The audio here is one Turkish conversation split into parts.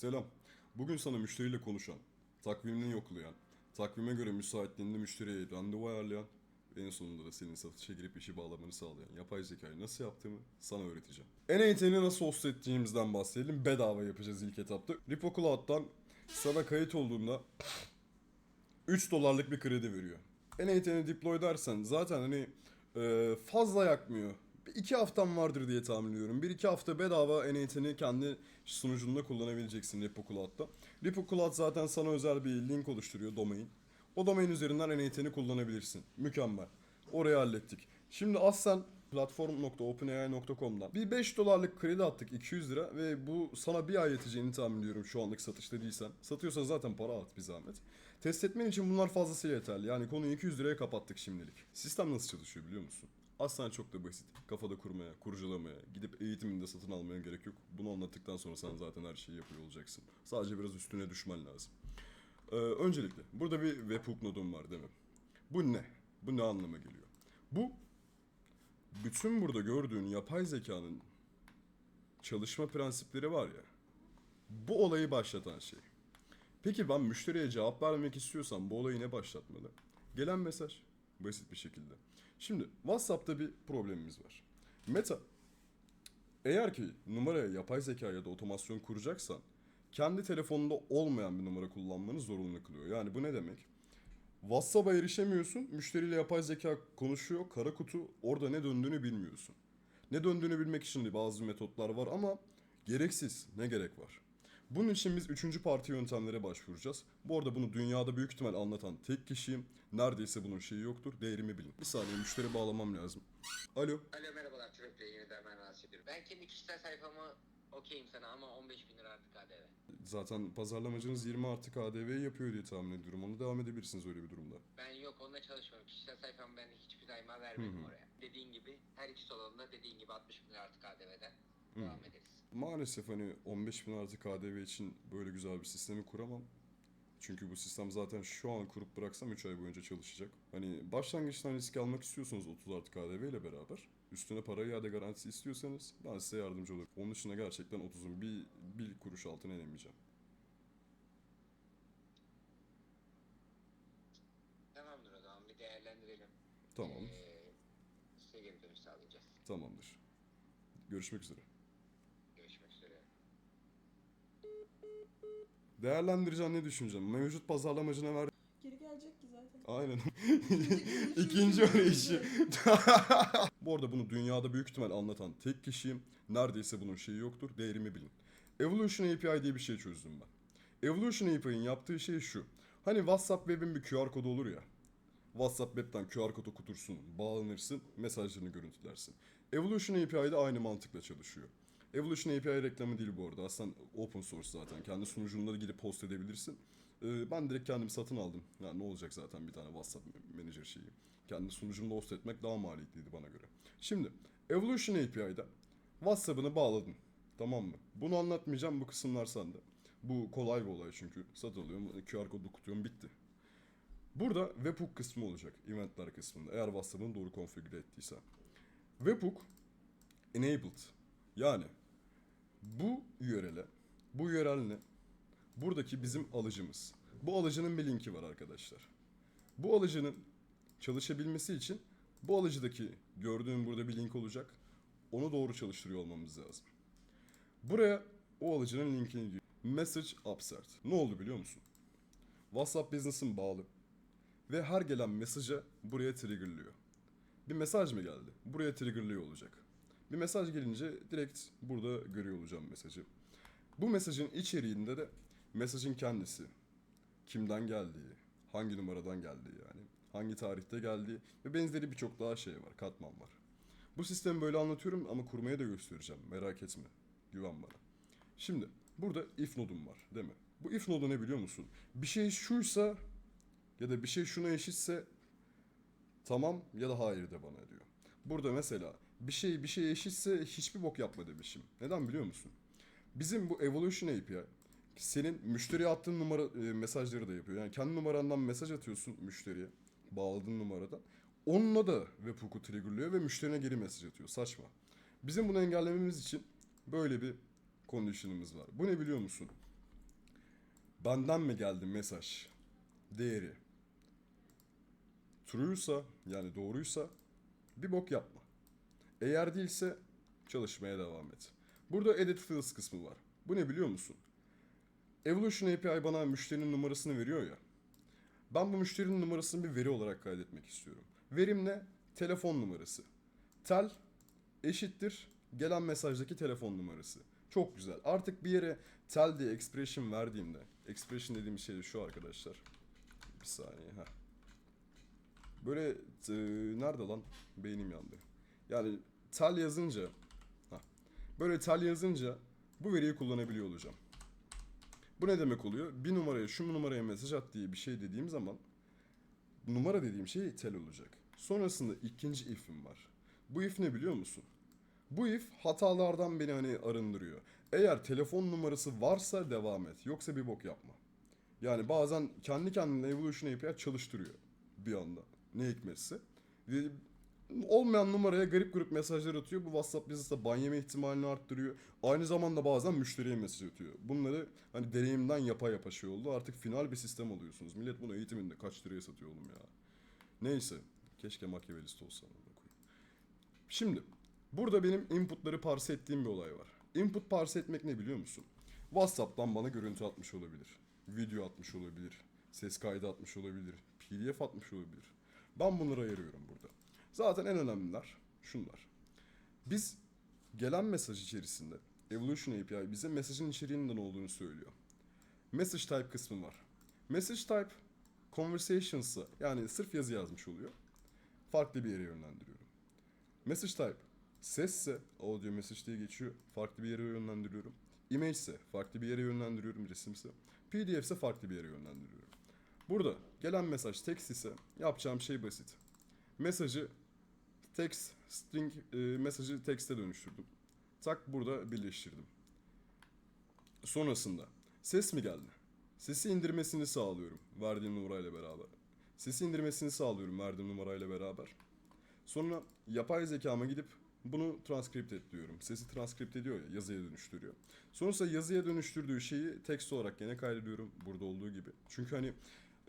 Selam. Bugün sana müşteriyle konuşan, takvimini yoklayan, takvime göre müsaitliğinde müşteriye randevu ayarlayan ve en sonunda da senin satışa girip işi bağlamanı sağlayan yapay zekayı nasıl yaptığımı sana öğreteceğim. NAT'ni nasıl host ettiğimizden bahsedelim. Bedava yapacağız ilk etapta. Repo Cloud'dan sana kayıt olduğunda 3 dolarlık bir kredi veriyor. NAT'ni deploy dersen zaten hani e, fazla yakmıyor. Bir iki haftam vardır diye tahmin ediyorum. Bir iki hafta bedava NAT'ni kendi sunucunda kullanabileceksin Repo Cloud'da. Repo Cloud zaten sana özel bir link oluşturuyor domain. O domain üzerinden NAT'ni kullanabilirsin. Mükemmel. Orayı hallettik. Şimdi aslen platform.openai.com'dan bir 5 dolarlık kredi attık 200 lira ve bu sana bir ay yeteceğini tahmin ediyorum şu anlık satışta değilsen. Satıyorsan zaten para at bir zahmet. Test etmen için bunlar fazlasıyla yeterli. Yani konuyu 200 liraya kapattık şimdilik. Sistem nasıl çalışıyor biliyor musun? Aslen çok da basit. Kafada kurmaya, kurcalamaya, gidip eğitiminde satın almaya gerek yok. Bunu anlattıktan sonra sen zaten her şeyi yapıyor olacaksın. Sadece biraz üstüne düşman lazım. Ee, öncelikle burada bir webhook nodum var değil mi? Bu ne? Bu ne anlama geliyor? Bu bütün burada gördüğün yapay zekanın çalışma prensipleri var ya. Bu olayı başlatan şey. Peki ben müşteriye cevap vermek istiyorsam bu olayı ne başlatmalı? Gelen mesaj. Basit bir şekilde. Şimdi WhatsApp'ta bir problemimiz var. Meta eğer ki numaraya yapay zeka ya da otomasyon kuracaksan kendi telefonunda olmayan bir numara kullanmanı zorunlu kılıyor. Yani bu ne demek? WhatsApp'a erişemiyorsun, müşteriyle yapay zeka konuşuyor, kara kutu, orada ne döndüğünü bilmiyorsun. Ne döndüğünü bilmek için de bazı metotlar var ama gereksiz, ne gerek var? Bunun için biz üçüncü parti yöntemlere başvuracağız. Bu arada bunu dünyada büyük ihtimal anlatan tek kişiyim. Neredeyse bunun şeyi yoktur, değerimi bilin. Bir saniye müşteri bağlamam lazım. Alo. Alo merhabalar Türk Bey yeniden ben rahatsız ediyorum. Ben kendi kişisel sayfamı okeyim sana ama 15 bin lira artık KDV. Zaten pazarlamacınız 20 artı KDV yapıyor diye tahmin ediyorum. Onu devam edebilirsiniz öyle bir durumda. Ben yok onunla çalışmıyorum. Kişisel sayfamı ben hiçbir daima vermedim Hı hı. oraya. Dediğin gibi her iki salonda dediğin gibi 60 bin lira artık KDV'den devam ederiz. Maalesef hani 15 bin artı KDV için böyle güzel bir sistemi kuramam. Çünkü bu sistem zaten şu an kurup bıraksam 3 ay boyunca çalışacak. Hani başlangıçtan risk almak istiyorsanız 30 artı KDV ile beraber üstüne para iade garantisi istiyorsanız ben size yardımcı olurum. Onun dışında gerçekten 30'un bir, bir kuruş altına inemeyeceğim. Tamamdır o zaman bir değerlendirelim. Tamam, Ee, size geri dönüş sağlayacağız. tamamdır. Görüşmek üzere. Görüşmek üzere. Değerlendireceğim ne düşüneceğim? Mevcut pazarlamacına ver. Geri gelecek ki zaten. Aynen. İkinci arayışı. Bu arada bunu dünyada büyük ihtimal anlatan tek kişiyim. Neredeyse bunun şeyi yoktur. Değerimi bilin. Evolution API diye bir şey çözdüm ben. Evolution API'nin yaptığı şey şu. Hani WhatsApp Web'in bir QR kodu olur ya. WhatsApp Web'ten QR kod okutursun, bağlanırsın, mesajlarını görüntülersin. Evolution API de aynı mantıkla çalışıyor. Evolution API reklamı değil bu arada. Aslında open source zaten. Kendi sunucunda da gidip post edebilirsin. Ee, ben direkt kendim satın aldım. Yani ne olacak zaten bir tane WhatsApp Manager şeyi. Kendi sunucumda host etmek daha maliyetliydi bana göre. Şimdi Evolution API'de WhatsApp'ını bağladın. Tamam mı? Bunu anlatmayacağım bu kısımlar sende. Bu kolay bir olay çünkü. Satın alıyorum, QR kodu okutuyorum, bitti. Burada webhook kısmı olacak. Eventler kısmında. Eğer WhatsApp'ını doğru konfigüre ettiyse. Webhook enabled. Yani bu URL'e, bu URL ne? Buradaki bizim alıcımız. Bu alıcının bir linki var arkadaşlar. Bu alıcının çalışabilmesi için bu alıcıdaki gördüğün burada bir link olacak. Onu doğru çalıştırıyor olmamız lazım. Buraya o alıcının linkini giriyor. Message upsert. Ne oldu biliyor musun? WhatsApp Business'ın bağlı. Ve her gelen mesajı buraya triggerlıyor. Bir mesaj mı geldi? Buraya triggerlıyor olacak. Bir mesaj gelince direkt burada görüyor olacağım mesajı. Bu mesajın içeriğinde de mesajın kendisi, kimden geldiği, hangi numaradan geldiği yani, hangi tarihte geldiği ve benzeri birçok daha şey var, katman var. Bu sistemi böyle anlatıyorum ama kurmaya da göstereceğim, merak etme, güven bana. Şimdi burada if nodum var değil mi? Bu if nodu ne biliyor musun? Bir şey şuysa ya da bir şey şuna eşitse tamam ya da hayır de bana diyor. Burada mesela bir şey bir şey eşitse hiçbir bok yapma demişim. Neden biliyor musun? Bizim bu Evolution API senin müşteriye attığın numara e, mesajları da yapıyor. Yani kendi numarandan mesaj atıyorsun müşteriye bağladığın numaradan. Onunla da webhook'u triggerlıyor ve müşterine geri mesaj atıyor. Saçma. Bizim bunu engellememiz için böyle bir condition'ımız var. Bu ne biliyor musun? Benden mi geldi mesaj? Değeri. True'ysa yani doğruysa bir bok yapma. Eğer değilse çalışmaya devam et. Burada edit fields kısmı var. Bu ne biliyor musun? Evolution API bana müşterinin numarasını veriyor ya. Ben bu müşterinin numarasını bir veri olarak kaydetmek istiyorum. Verim ne? Telefon numarası. Tel eşittir gelen mesajdaki telefon numarası. Çok güzel. Artık bir yere tel diye expression verdiğimde, expression dediğim şey şu arkadaşlar. Bir saniye. Heh. Böyle e, nerede lan? Beynim yandı. Yani tel yazınca heh, böyle tel yazınca bu veriyi kullanabiliyor olacağım. Bu ne demek oluyor? Bir numaraya şu numaraya mesaj at diye bir şey dediğim zaman numara dediğim şey tel olacak. Sonrasında ikinci if'im var. Bu if ne biliyor musun? Bu if hatalardan beni hani arındırıyor. Eğer telefon numarası varsa devam et. Yoksa bir bok yapma. Yani bazen kendi kendine Evolution API çalıştırıyor bir anda. Ne hikmetse. Olmayan numaraya garip grup mesajlar atıyor. Bu WhatsApp Business'ta ban yeme ihtimalini arttırıyor. Aynı zamanda bazen müşteriye mesaj atıyor. Bunları hani deneyimden yapa yapa şey oldu. Artık final bir sistem alıyorsunuz. Millet bunu eğitiminde kaç liraya satıyor oğlum ya. Neyse. Keşke makyavelist olsam. Şimdi burada benim inputları parse ettiğim bir olay var. Input parse etmek ne biliyor musun? WhatsApp'tan bana görüntü atmış olabilir. Video atmış olabilir. Ses kaydı atmış olabilir. PDF atmış olabilir. Ben bunları ayırıyorum burada. Zaten en önemliler şunlar. Biz gelen mesaj içerisinde Evolution API bize mesajın içeriğinden olduğunu söylüyor. Message type kısmı var. Message type conversations'a yani sırf yazı yazmış oluyor. Farklı bir yere yönlendiriyorum. Message type sesse audio message diye geçiyor. Farklı bir yere yönlendiriyorum. Image ise farklı bir yere yönlendiriyorum resimse. PDF ise farklı bir yere yönlendiriyorum. Burada gelen mesaj text ise yapacağım şey basit. Mesajı text string e, mesajı text'e dönüştürdüm. Tak burada birleştirdim. Sonrasında ses mi geldi? Sesi indirmesini sağlıyorum verdiğim numarayla beraber. Sesi indirmesini sağlıyorum verdiğim numarayla beraber. Sonra yapay zekama gidip bunu transkript et diyorum. Sesi transkript ediyor ya yazıya dönüştürüyor. Sonrasında yazıya dönüştürdüğü şeyi text olarak gene kaydediyorum burada olduğu gibi. Çünkü hani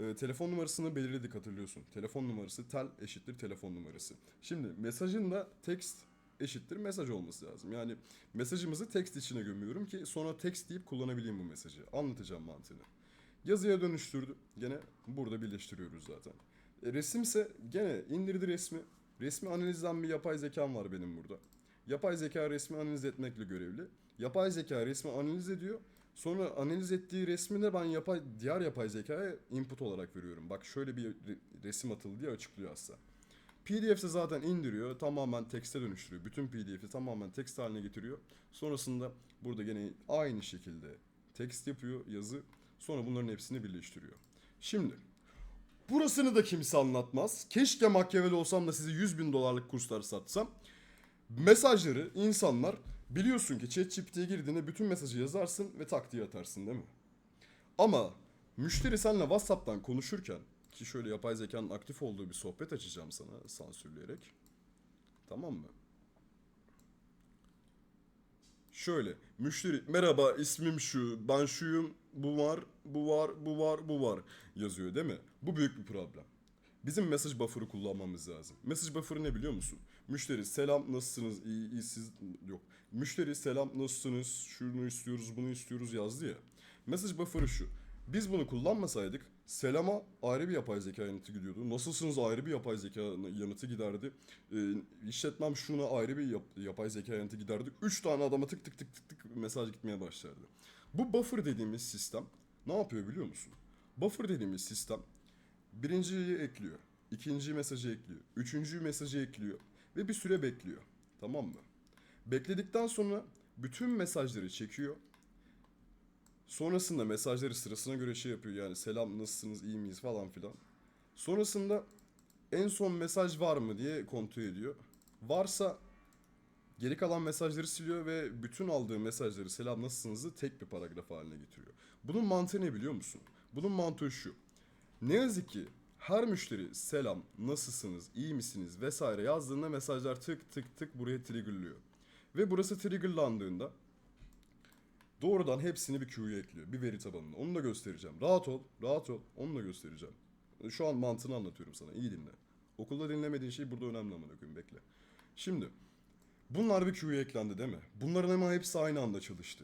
e, telefon numarasını belirledik hatırlıyorsun. Telefon numarası tel eşittir telefon numarası. Şimdi mesajın da text eşittir mesaj olması lazım. Yani mesajımızı text içine gömüyorum ki sonra text deyip kullanabileyim bu mesajı. Anlatacağım mantığını. Yazıya dönüştürdü. Gene burada birleştiriyoruz zaten. E, resimse gene indirdi resmi. Resmi analizden bir yapay zekam var benim burada. Yapay zeka resmi analiz etmekle görevli. Yapay zeka resmi analiz ediyor. Sonra analiz ettiği resmi ben yapay, diğer yapay zekaya input olarak veriyorum. Bak şöyle bir re- resim atıldı diye açıklıyor aslında. PDF'se zaten indiriyor, tamamen tekste dönüştürüyor. Bütün PDF'i tamamen text haline getiriyor. Sonrasında burada gene aynı şekilde text yapıyor, yazı. Sonra bunların hepsini birleştiriyor. Şimdi burasını da kimse anlatmaz. Keşke Machiavelli olsam da size 100 bin dolarlık kurslar satsam. Mesajları insanlar biliyorsun ki ChatGPT'ye girdiğinde bütün mesajı yazarsın ve tak diye atarsın değil mi? Ama müşteri seninle WhatsApp'tan konuşurken ki şöyle yapay zekanın aktif olduğu bir sohbet açacağım sana sansürleyerek. Tamam mı? Şöyle müşteri merhaba ismim şu ben şuyum bu var bu var bu var bu var yazıyor değil mi? Bu büyük bir problem. Bizim message buffer'ı kullanmamız lazım. Message buffer'ı ne biliyor musun? Müşteri selam nasılsınız iyi, iyi siz yok. Müşteri selam nasılsınız şunu istiyoruz bunu istiyoruz yazdı ya. Message buffer'ı şu. Biz bunu kullanmasaydık selama ayrı bir yapay zeka yanıtı gidiyordu. Nasılsınız ayrı bir yapay zeka yanıtı giderdi. Ee, işletmem şuna ayrı bir yap- yapay zeka yanıtı giderdi. Üç tane adama tık tık tık tık tık mesaj gitmeye başlardı. Bu buffer dediğimiz sistem ne yapıyor biliyor musun? Buffer dediğimiz sistem birinciyi ekliyor. ikinci mesajı ekliyor. Üçüncü mesajı ekliyor. Ve bir süre bekliyor. Tamam mı? Bekledikten sonra bütün mesajları çekiyor. Sonrasında mesajları sırasına göre şey yapıyor yani selam nasılsınız iyi miyiz falan filan. Sonrasında en son mesaj var mı diye kontrol ediyor. Varsa geri kalan mesajları siliyor ve bütün aldığı mesajları selam nasılsınızı tek bir paragraf haline getiriyor. Bunun mantığı ne biliyor musun? Bunun mantığı şu. Ne yazık ki her müşteri selam, nasılsınız, iyi misiniz vesaire yazdığında mesajlar tık tık tık buraya triggerlıyor. Ve burası triggerlandığında Doğrudan hepsini bir queue'ya ekliyor. Bir veri tabanına. Onu da göstereceğim. Rahat ol. Rahat ol. Onu da göstereceğim. Şu an mantığını anlatıyorum sana. İyi dinle. Okulda dinlemediğin şey burada önemli amına koyayım. Bekle. Şimdi bunlar bir queue'ya eklendi değil mi? Bunların ama hepsi aynı anda çalıştı.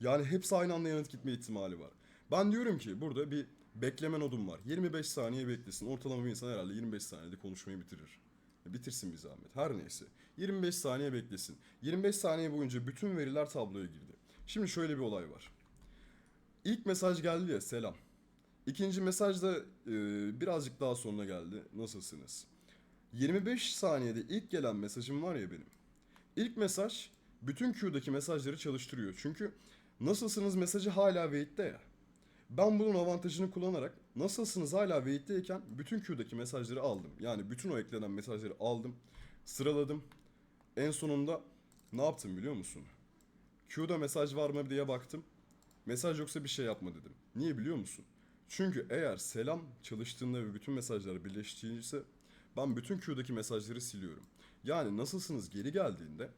Yani hepsi aynı anda yanıt gitme ihtimali var. Ben diyorum ki burada bir bekleme nodum var. 25 saniye beklesin. Ortalama bir insan herhalde 25 saniyede konuşmayı bitirir. Bitirsin bir zahmet. Her neyse. 25 saniye beklesin. 25 saniye boyunca bütün veriler tabloya girdi. Şimdi şöyle bir olay var. İlk mesaj geldi ya selam. İkinci mesaj da e, birazcık daha sonra geldi. Nasılsınız? 25 saniyede ilk gelen mesajım var ya benim. İlk mesaj bütün queue'daki mesajları çalıştırıyor. Çünkü nasılsınız mesajı hala wait'te ya. Ben bunun avantajını kullanarak nasılsınız hala wait'teyken bütün queue'daki mesajları aldım. Yani bütün o eklenen mesajları aldım, sıraladım. En sonunda ne yaptım biliyor musun? Queue'da mesaj var mı diye baktım. Mesaj yoksa bir şey yapma dedim. Niye biliyor musun? Çünkü eğer selam çalıştığında ve bütün mesajlar birleştiğince ben bütün queue'daki mesajları siliyorum. Yani nasılsınız geri geldiğinde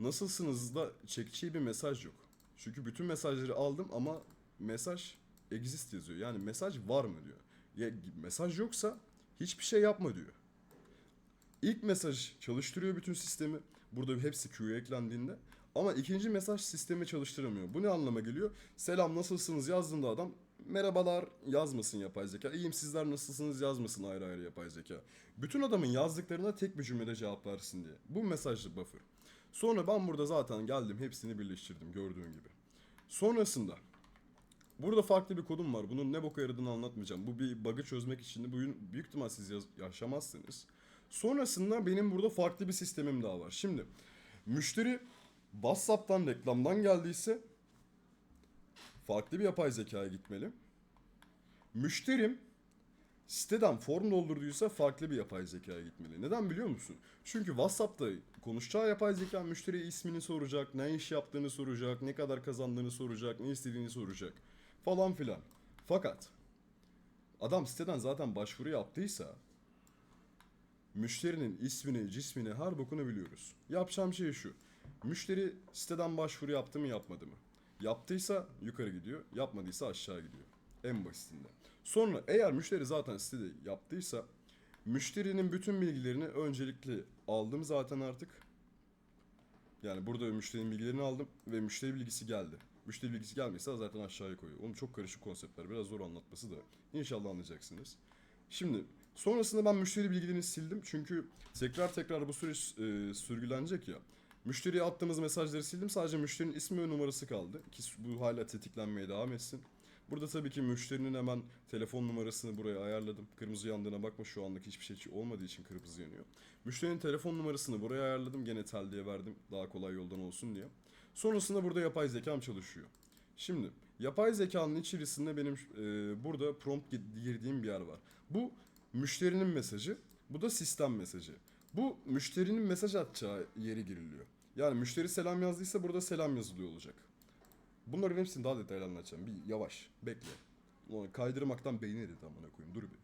nasılsınız da çekeceği bir mesaj yok. Çünkü bütün mesajları aldım ama mesaj exist yazıyor. Yani mesaj var mı diyor. Ya, mesaj yoksa hiçbir şey yapma diyor. İlk mesaj çalıştırıyor bütün sistemi. Burada hepsi queue'ya eklendiğinde. Ama ikinci mesaj sistemi çalıştıramıyor. Bu ne anlama geliyor? Selam nasılsınız yazdığında adam merhabalar yazmasın yapay zeka. İyiyim sizler nasılsınız yazmasın ayrı ayrı yapay zeka. Bütün adamın yazdıklarına tek bir cümlede cevap versin diye. Bu mesajlı buffer. Sonra ben burada zaten geldim hepsini birleştirdim gördüğün gibi. Sonrasında Burada farklı bir kodum var. Bunun ne boka yaradığını anlatmayacağım. Bu bir bug'ı çözmek için de bu büyük ihtimal siz yaşamazsınız. Sonrasında benim burada farklı bir sistemim daha var. Şimdi müşteri WhatsApp'tan reklamdan geldiyse farklı bir yapay zekaya gitmeli. Müşterim siteden form doldurduysa farklı bir yapay zekaya gitmeli. Neden biliyor musun? Çünkü WhatsApp'ta konuşacağı yapay zeka müşteriye ismini soracak, ne iş yaptığını soracak, ne kadar kazandığını soracak, ne istediğini soracak falan filan. Fakat adam siteden zaten başvuru yaptıysa müşterinin ismini, cismini, her bokunu biliyoruz. Yapacağım şey şu. Müşteri siteden başvuru yaptı mı yapmadı mı? Yaptıysa yukarı gidiyor, yapmadıysa aşağı gidiyor. En basitinde. Sonra eğer müşteri zaten sitede yaptıysa müşterinin bütün bilgilerini öncelikle aldım zaten artık. Yani burada müşterinin bilgilerini aldım ve müşteri bilgisi geldi. Müşteri bilgisi gelmeyse zaten aşağıya koyuyor. Oğlum çok karışık konseptler. Biraz zor anlatması da. İnşallah anlayacaksınız. Şimdi sonrasında ben müşteri bilgilerini sildim. Çünkü tekrar tekrar bu süreç e, sürgülenecek ya. Müşteriye attığımız mesajları sildim. Sadece müşterinin ismi ve numarası kaldı. Ki bu hala tetiklenmeye devam etsin. Burada tabii ki müşterinin hemen telefon numarasını buraya ayarladım. Kırmızı yandığına bakma şu anlık hiçbir şey olmadığı için kırmızı yanıyor. Müşterinin telefon numarasını buraya ayarladım. Gene tel diye verdim. Daha kolay yoldan olsun diye. Sonrasında burada yapay zekam çalışıyor. Şimdi yapay zekanın içerisinde benim e, burada prompt gi- girdiğim bir yer var. Bu müşterinin mesajı. Bu da sistem mesajı. Bu müşterinin mesaj atacağı yeri giriliyor. Yani müşteri selam yazdıysa burada selam yazılıyor olacak. Bunların hepsini daha detaylı anlatacağım. Bir yavaş, bekle. Ulan kaydırmaktan beyni eridi amına koyayım. Dur bir.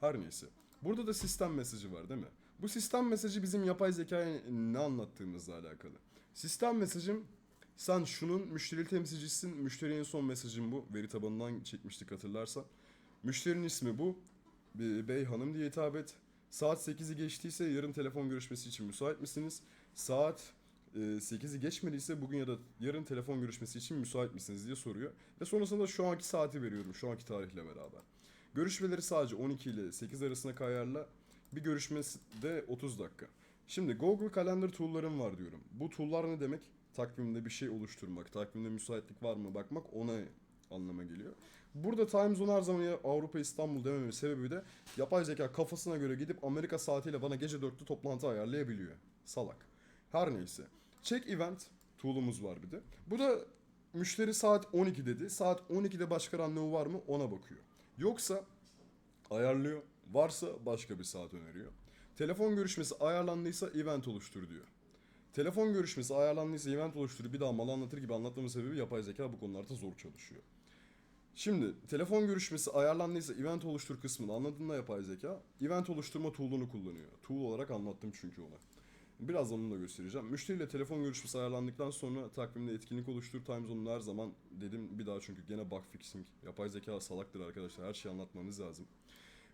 Her neyse. Burada da sistem mesajı var değil mi? Bu sistem mesajı bizim yapay zekaya ne anlattığımızla alakalı. Sistem mesajım sen şunun müşteri temsilcisisin. Müşterinin son mesajın bu. Veri tabanından çekmiştik hatırlarsan. Müşterinin ismi bu. Bir Bey hanım diye hitap et. Saat 8'i geçtiyse yarın telefon görüşmesi için müsait misiniz? Saat e, 8'i geçmediyse bugün ya da yarın telefon görüşmesi için müsait misiniz diye soruyor. Ve sonrasında şu anki saati veriyorum şu anki tarihle beraber. Görüşmeleri sadece 12 ile 8 arasında ayarla. Bir görüşmesi de 30 dakika. Şimdi Google Calendar tool'larım var diyorum. Bu tool'lar ne demek? Takvimde bir şey oluşturmak, takvimde müsaitlik var mı bakmak ona anlama geliyor. Burada time zone her zaman Avrupa İstanbul demememin sebebi de yapay zeka kafasına göre gidip Amerika saatiyle bana gece 4'te toplantı ayarlayabiliyor. Salak. Her neyse. Check event tool'umuz var bir de. Bu da müşteri saat 12 dedi. Saat 12'de başka randevu var mı ona bakıyor. Yoksa ayarlıyor. Varsa başka bir saat öneriyor. Telefon görüşmesi ayarlandıysa event oluştur diyor. Telefon görüşmesi ayarlandıysa event oluştur bir daha mal anlatır gibi anlatmamın sebebi yapay zeka bu konularda zor çalışıyor. Şimdi telefon görüşmesi ayarlandıysa event oluştur kısmını anladığında yapay zeka event oluşturma tool'unu kullanıyor. Tool olarak anlattım çünkü ona. Birazdan onu da göstereceğim. Müşteriyle telefon görüşmesi ayarlandıktan sonra takvimde etkinlik oluştur. Time zone'unu her zaman dedim bir daha çünkü gene bug fixing. Yapay zeka salaktır arkadaşlar. Her şeyi anlatmamız lazım.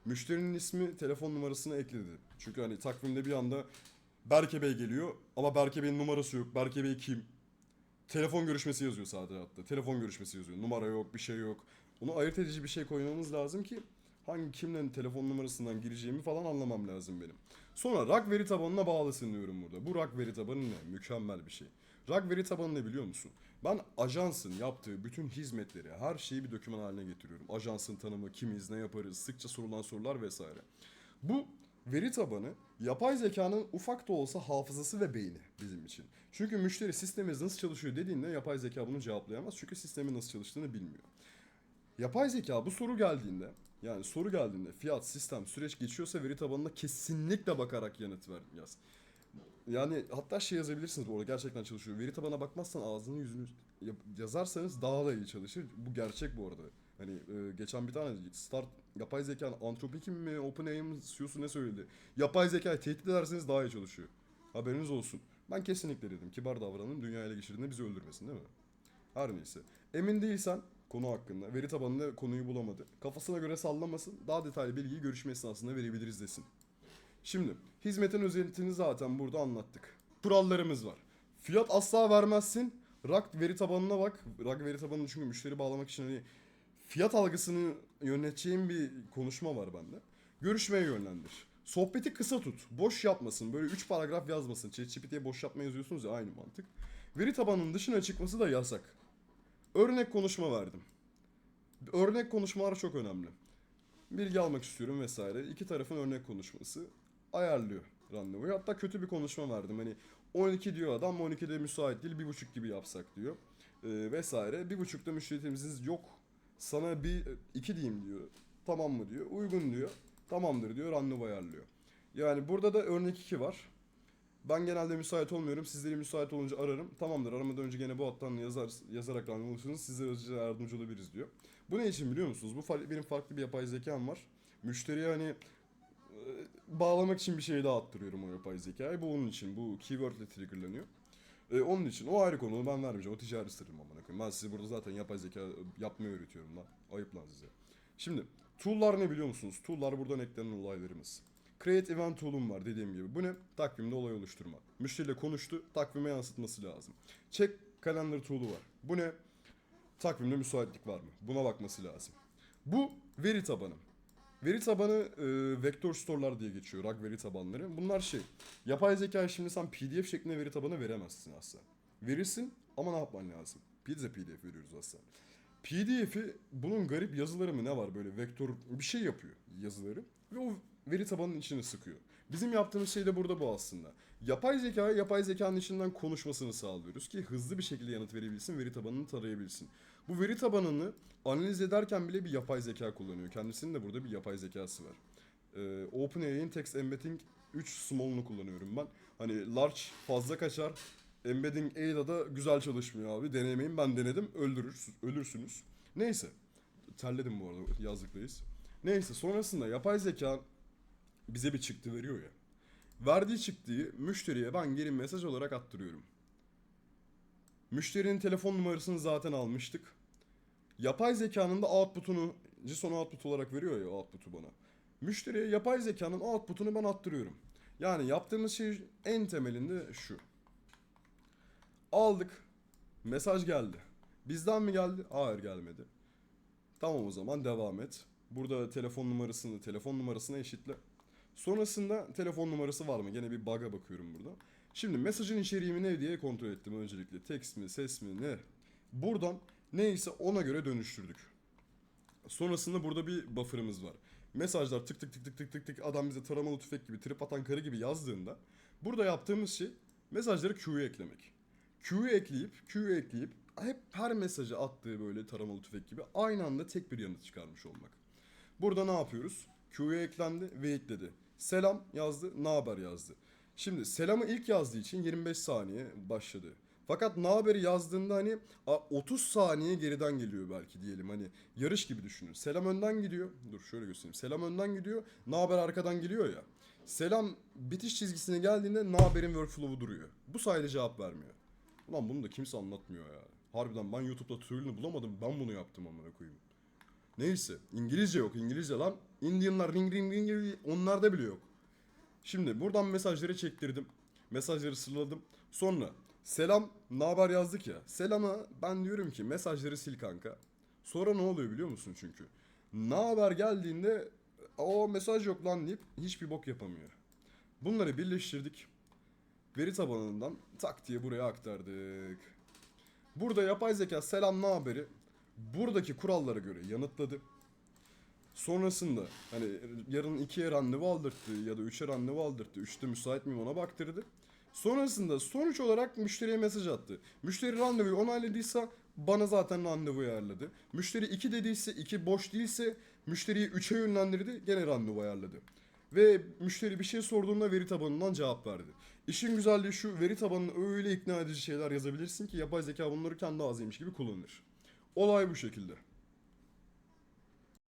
Müşterinin ismi telefon numarasına ekledi. Çünkü hani takvimde bir anda Berke Bey geliyor ama Berke Bey'in numarası yok. Berke Bey kim? Telefon görüşmesi yazıyor sadece hatta. Telefon görüşmesi yazıyor. Numara yok, bir şey yok. Onu ayırt edici bir şey koymamız lazım ki hangi kimle telefon numarasından gireceğimi falan anlamam lazım benim. Sonra RAG veri tabanına bağlısın diyorum burada. Bu RAG veri tabanı ne? Mükemmel bir şey. RAG veri tabanı ne biliyor musun? Ben ajansın yaptığı bütün hizmetleri, her şeyi bir doküman haline getiriyorum. Ajansın tanımı, kimiz, ne yaparız, sıkça sorulan sorular vesaire. Bu veri tabanı yapay zekanın ufak da olsa hafızası ve beyni bizim için. Çünkü müşteri sistemimiz nasıl çalışıyor dediğinde yapay zeka bunu cevaplayamaz. Çünkü sistemin nasıl çalıştığını bilmiyor. Yapay zeka bu soru geldiğinde yani soru geldiğinde fiyat, sistem, süreç geçiyorsa veri tabanına kesinlikle bakarak yanıt ver. Yani hatta şey yazabilirsiniz bu arada gerçekten çalışıyor. Veri tabanına bakmazsan ağzını yüzünü yazarsanız daha da iyi çalışır. Bu gerçek bu arada. Hani e, geçen bir tane start yapay zeka Anthropic mi OpenAI'nin CEO'su ne söyledi? Yapay zekayı tehdit ederseniz daha iyi çalışıyor. Haberiniz olsun. Ben kesinlikle dedim. Kibar davranın dünya ele geçirdiğinde bizi öldürmesin değil mi? Her neyse. Emin değilsen konu hakkında veri tabanında konuyu bulamadı. Kafasına göre sallamasın. Daha detaylı bilgiyi görüşme esnasında verebiliriz desin. Şimdi hizmetin özelliğini zaten burada anlattık. Kurallarımız var. Fiyat asla vermezsin. RAG veri tabanına bak. RAG veri tabanını çünkü müşteri bağlamak için hani fiyat algısını yöneteceğim bir konuşma var bende. Görüşmeye yönlendir. Sohbeti kısa tut. Boş yapmasın. Böyle 3 paragraf yazmasın. ChatGPT'ye boş yapma yazıyorsunuz ya aynı mantık. Veri tabanının dışına çıkması da yasak. Örnek konuşma verdim. Örnek konuşmalar çok önemli. Bilgi almak istiyorum vesaire. İki tarafın örnek konuşması ayarlıyor randevuyu. Hatta kötü bir konuşma verdim. Hani 12 diyor adam 12'de müsait değil bir buçuk gibi yapsak diyor. Ee, vesaire. Bir buçukta müşteri temsilciniz yok. Sana bir iki diyeyim diyor. Tamam mı diyor. Uygun diyor. Tamamdır diyor. Randevu ayarlıyor. Yani burada da örnek 2 var. Ben genelde müsait olmuyorum. Sizleri müsait olunca ararım. Tamamdır aramadan önce gene bu hattan yazar, yazarak randevu olursunuz. Sizlere hızlıca yardımcı olabiliriz diyor. Bu ne için biliyor musunuz? Bu benim farklı bir yapay zekam var. Müşteriye hani e, bağlamak için bir şey daha attırıyorum o yapay zekayı. Bu onun için. Bu keyword ile triggerlanıyor. E, onun için o ayrı konu. Ben vermeyeceğim. O ticari sırrım amına koyayım. Ben size burada zaten yapay zeka yapmayı öğretiyorum lan. Ayıp lan size. Şimdi tool'lar ne biliyor musunuz? Tool'lar buradan eklenen olaylarımız. Create event tool'um var dediğim gibi. Bu ne? Takvimde olay oluşturma. Müşteriyle konuştu, takvime yansıtması lazım. Check calendar tool'u var. Bu ne? Takvimde müsaitlik var mı? Buna bakması lazım. Bu veri tabanı. Veri tabanı e, vector store'lar diye geçiyor. RAG veri tabanları. Bunlar şey. Yapay zeka şimdi sen PDF şeklinde veri tabanı veremezsin aslında. Verirsin ama ne yapman lazım? Biz PDF veriyoruz aslında. PDF'i bunun garip yazıları mı ne var böyle vektör bir şey yapıyor yazıları ve o veri tabanının içine sıkıyor. Bizim yaptığımız şey de burada bu aslında. Yapay zekaya yapay zekanın içinden konuşmasını sağlıyoruz ki hızlı bir şekilde yanıt verebilsin, veri tabanını tarayabilsin. Bu veri tabanını analiz ederken bile bir yapay zeka kullanıyor. Kendisinin de burada bir yapay zekası var. Ee, OpenAI'nin Text Embedding 3 Small'unu kullanıyorum ben. Hani large fazla kaçar. Embedding A'da da güzel çalışmıyor abi. Denemeyin ben denedim. Öldürür, ölürsünüz. Neyse. Terledim bu arada yazlıktayız. Neyse sonrasında yapay zeka bize bir çıktı veriyor ya. Verdiği çıktıyı müşteriye ben geri mesaj olarak attırıyorum. Müşterinin telefon numarasını zaten almıştık. Yapay zekanın da output'unu JSON output olarak veriyor ya output'u bana. Müşteriye yapay zekanın output'unu ben attırıyorum. Yani yaptığımız şey en temelinde şu. Aldık. Mesaj geldi. Bizden mi geldi? Hayır gelmedi. Tamam o zaman devam et. Burada telefon numarasını telefon numarasına eşitle. Sonrasında telefon numarası var mı? Gene bir bug'a bakıyorum burada. Şimdi mesajın içeriğimi ne diye kontrol ettim öncelikle. Text mi, ses mi, ne? Buradan neyse ona göre dönüştürdük. Sonrasında burada bir buffer'ımız var. Mesajlar tık tık tık tık tık tık tık adam bize taramalı tüfek gibi trip atan karı gibi yazdığında burada yaptığımız şey mesajları queue'ya eklemek. Queue'ya ekleyip queue'ya ekleyip hep her mesajı attığı böyle taramalı tüfek gibi aynı anda tek bir yanıt çıkarmış olmak. Burada ne yapıyoruz? Q'ya eklendi ve ekledi. Selam yazdı, ne haber yazdı. Şimdi selamı ilk yazdığı için 25 saniye başladı. Fakat ne haberi yazdığında hani a, 30 saniye geriden geliyor belki diyelim hani yarış gibi düşünün. Selam önden gidiyor. Dur şöyle göstereyim. Selam önden gidiyor. Ne haber arkadan geliyor ya. selam bitiş çizgisine geldiğinde ne haberin workflow'u duruyor. Bu sayede cevap vermiyor. Ulan bunu da kimse anlatmıyor ya. Harbiden ben YouTube'da tutorial'ını bulamadım. Ben bunu yaptım amına koyayım. Neyse. İngilizce yok. İngilizce lan. Indianlar ring ring ring onlarda bile yok. Şimdi buradan mesajları çektirdim. Mesajları sıraladım. Sonra selam ne haber yazdık ya. Selama ben diyorum ki mesajları sil kanka. Sonra ne oluyor biliyor musun çünkü? Ne haber geldiğinde o mesaj yok lan deyip hiçbir bok yapamıyor. Bunları birleştirdik. Veri tabanından tak diye buraya aktardık. Burada yapay zeka selam ne haberi buradaki kurallara göre yanıtladı. Sonrasında hani yarın ikiye randevu aldırttı ya da üçe randevu aldırttı. Üçte müsait miyim ona baktırdı. Sonrasında sonuç olarak müşteriye mesaj attı. Müşteri randevuyu onayladıysa bana zaten randevu ayarladı. Müşteri 2 dediyse 2 boş değilse müşteriyi 3'e yönlendirdi gene randevu ayarladı. Ve müşteri bir şey sorduğunda veri tabanından cevap verdi. İşin güzelliği şu veri tabanına öyle ikna edici şeyler yazabilirsin ki yapay zeka bunları kendi ağzıymış gibi kullanır. Olay bu şekilde.